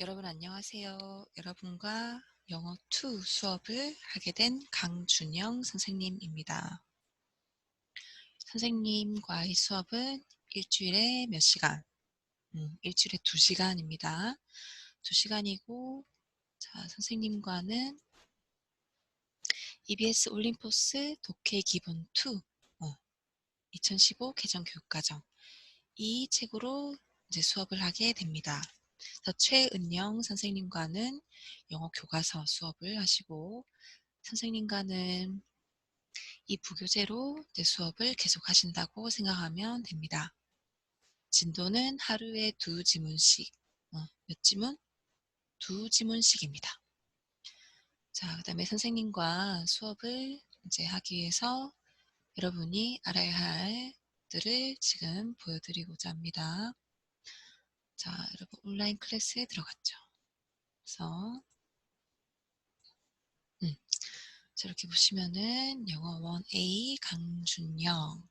여러분 안녕하세요. 여러분과 영어 2 수업을 하게 된 강준영 선생님입니다. 선생님과의 수업은 일주일에 몇 시간? 음, 일주일에 2시간입니다. 2시간이고 자, 선생님과는 EBS 올림포스 독해 기본 2 어, 2015 개정 교육과정 이 책으로 이제 수업을 하게 됩니다. 최은영 선생님과는 영어 교과서 수업을 하시고 선생님과는 이 부교재로 수업을 계속 하신다고 생각하면 됩니다. 진도는 하루에 두 지문씩, 어, 몇 지문? 두 지문씩입니다. 자, 그 다음에 선생님과 수업을 이제 하기 위해서 여러분이 알아야 할 들을 지금 보여드리고자 합니다. 자, 여러분 온라인 클래스에 들어갔죠. 그래서 음, 저렇게 보시면은 영어 1A 강준영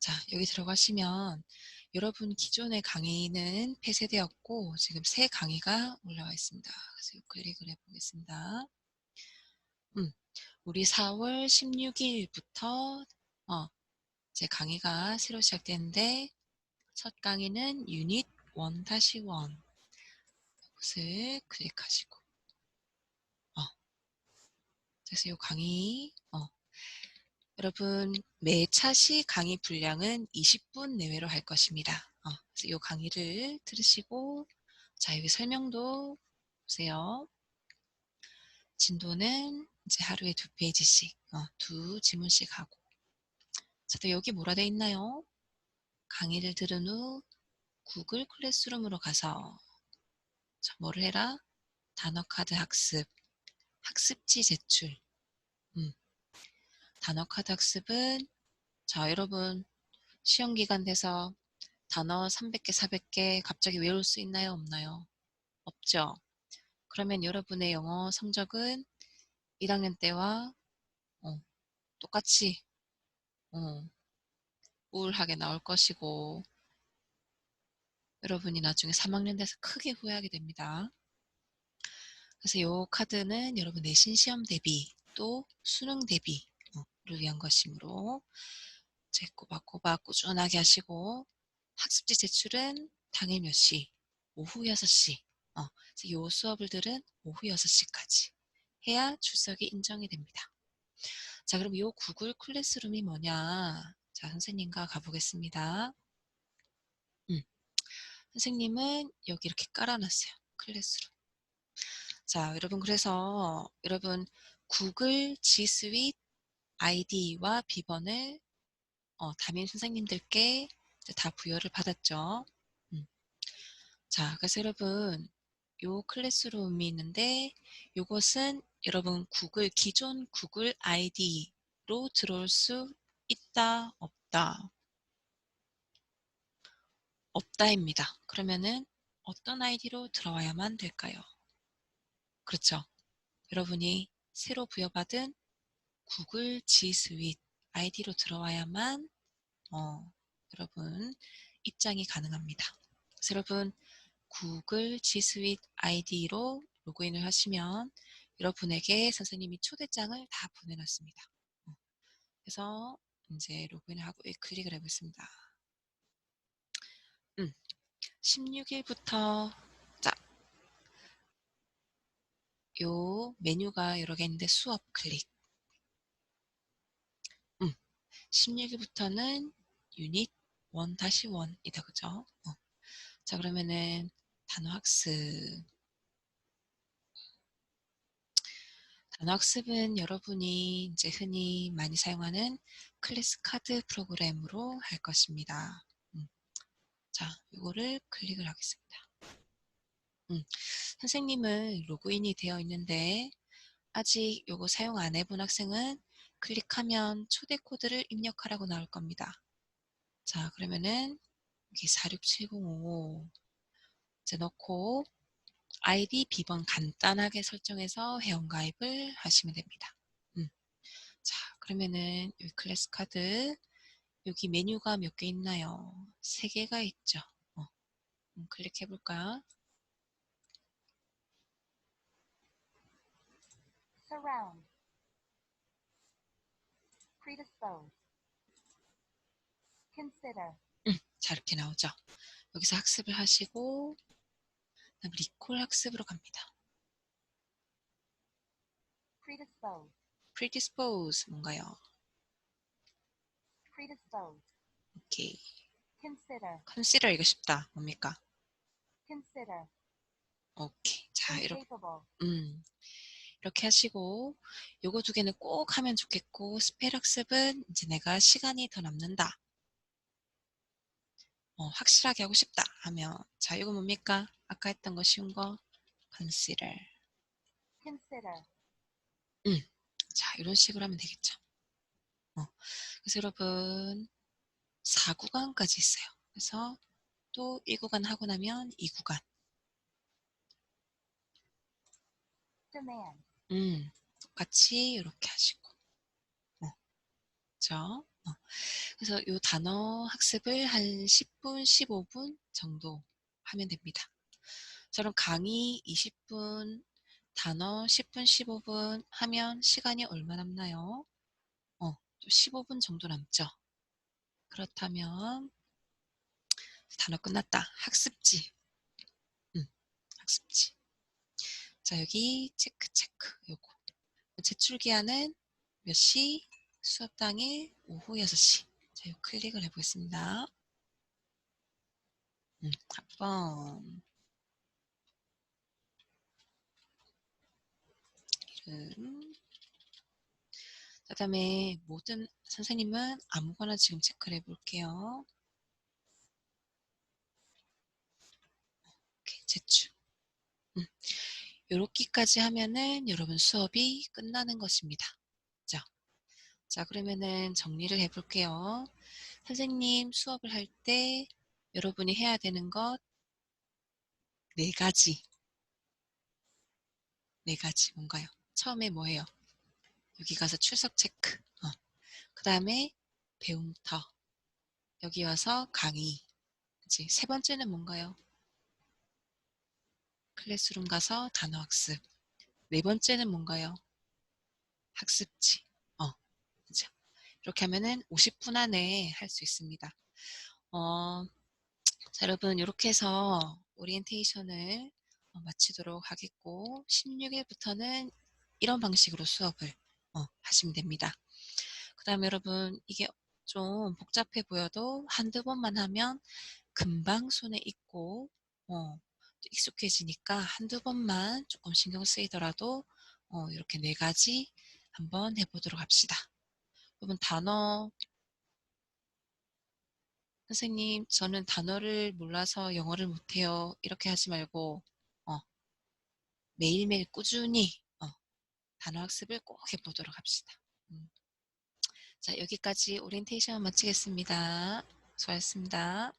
자, 여기 들어가시면 여러분 기존의 강의는 폐쇄되었고 지금 새 강의가 올라와 있습니다. 그래서 클릭을 해보겠습니다. 음, 우리 4월 16일부터 어, 제 강의가 새로 시작되는데 첫 강의는 유닛 1-1 이것을 클릭하시고 어. 그래서 이 강의 어. 여러분 매 차시 강의 분량은 20분 내외로 할 것입니다. 어. 그래서 이 강의를 들으시고 자 여기 설명도 보세요. 진도는 이제 하루에 두 페이지씩 어, 두 지문씩 하고 자, 또 여기 뭐라 돼 있나요? 강의를 들은 후 구글 클래스룸으로 가서 자, 뭐를 해라? 단어카드 학습, 학습지 제출. 음. 단어카드 학습은 자 여러분 시험 기간 돼서 단어 300개, 400개 갑자기 외울 수 있나요? 없나요? 없죠. 그러면 여러분의 영어 성적은 1학년 때와 어, 똑같이 어, 우울하게 나올 것이고 여러분이 나중에 3학년 돼서 크게 후회하게 됩니다. 그래서 이 카드는 여러분 내신 시험 대비 또 수능 대비를 위한 것이므로 제 꼬박꼬박 꾸준하게 하시고 학습지 제출은 당일 몇 시? 오후 6시. 어, 이 수업을 들은 오후 6시까지 해야 출석이 인정이 됩니다. 자, 그럼 이 구글 클래스룸이 뭐냐? 자, 선생님과 가보겠습니다. 음. 선생님은 여기 이렇게 깔아놨어요. 클래스룸. 자, 여러분 그래서 여러분 구글 G 스윗 아이디와 비번을 어, 담임 선생님들께 다 부여를 받았죠. 음. 자, 그래서 여러분 요 클래스룸이 있는데 요것은 여러분 구글 기존 구글 아이디로 들어올 수 있다 없다 없다입니다. 그러면은 어떤 아이디로 들어와야만 될까요? 그렇죠. 여러분이 새로 부여받은 구글 G 스윗 아이디로 들어와야만 어, 여러분 입장이 가능합니다. 그래서 여러분 구글 G 스윗 아이디로 로그인을 하시면 여러분에게 선생님이 초대장을 다 보내놨습니다. 어, 그래서 이제 로그인을 하고 클릭을 해보겠습니다. 음, 16일부터 자, 요 메뉴가 여러 개 있는데 수업 클릭. 음, 16일부터는 유닛 1-1이다 그죠? 어. 자 그러면은 단어 학습 단어학습은 여러분이 이제 흔히 많이 사용하는 클래스 카드 프로그램으로 할 것입니다. 음. 자, 이거를 클릭을 하겠습니다. 음. 선생님은 로그인이 되어 있는데 아직 이거 사용 안 해본 학생은 클릭하면 초대 코드를 입력하라고 나올 겁니다. 자, 그러면은 여기 46705 이제 넣고 아이디 비번 간단하게 설정해서 회원가입을 하시면 됩니다. 음. 자, 그러면은 여기 클래스 카드 여기 메뉴가 몇 개 있나요? 세 개가 있죠. 어. 음, 클릭해 볼까? surround, predispose, consider, 자, 이렇게 나오죠. 여기서 학습을 하시고 리콜 학습으로 갑니다. predispose, predispose 뭔가요? predispose, 오케이. consider, consider 이거 쉽다. 뭡니까? consider, 오케이. 자, 이렇게 음. 이렇게 하시고 요거 두 개는 꼭 하면 좋겠고 스펠 학습은 이제 내가 시간이 더 남는다. 어, 확실하게 하고 싶다 하면 자, 이거 뭡니까? 아까 했던 거 쉬운 거 consider. consider, 자, 이런 식으로 하면 되겠죠. 어, 그래서 여러분 4구간까지 있어요. 그래서 또 1구간 하고 나면 2구간. demand, 음, 똑같이 이렇게 하시고. 어, 그죠? 어, 그래서 이 단어 학습을 한 10분, 15분 정도 하면 됩니다. 저런 강의 20분, 단어 10분, 15분 하면 시간이 얼마 남나요? 어, 또 15분 정도 남죠. 그렇다면 단어 끝났다. 학습지. 음, 학습지. 자, 여기 체크, 체크. 요거. 제출 기한은 몇 시? 수업 당일 오후 6시. 자, 요 클릭을 해 보겠습니다. 음, 학번. 이름. 그 다음에 모든 선생님은 아무거나 지금 체크를 해볼게요. 이렇게 제출. 음. 요렇게까지 하면은 여러분 수업이 끝나는 것입니다. 자, 자 그러면은 정리를 해볼게요. 선생님 수업을 할 때 여러분이 해야 되는 것 네 가지. 네 가지 뭔가요? 처음에 뭐예요? 여기 가서 출석 체크. 어. 그 다음에 배움터. 여기 와서 강의. 이제 세 번째는 뭔가요? 클래스룸 가서 단어 학습. 네 번째는 뭔가요? 학습지. 어, 그죠. 이렇게 하면은 50분 안에 할 수 있습니다. 어, 자, 여러분, 이렇게 해서 오리엔테이션을 어, 마치도록 하겠고, 16일부터는 이런 방식으로 수업을 어, 하시면 됩니다. 그 다음에 여러분, 이게 좀 복잡해 보여도 한두 번만 하면 금방 손에 익고, 어, 익숙해지니까 한두 번만 조금 신경 쓰이더라도 어, 이렇게 네 가지 한번 해보도록 합시다. 여러분 단어 선생님 저는 단어를 몰라서 영어를 못해요. 이렇게 하지 말고 어, 매일매일 꾸준히 어, 단어 학습을 꼭 해보도록 합시다. 음. 자 여기까지 오리엔테이션 마치겠습니다. 수고하셨습니다.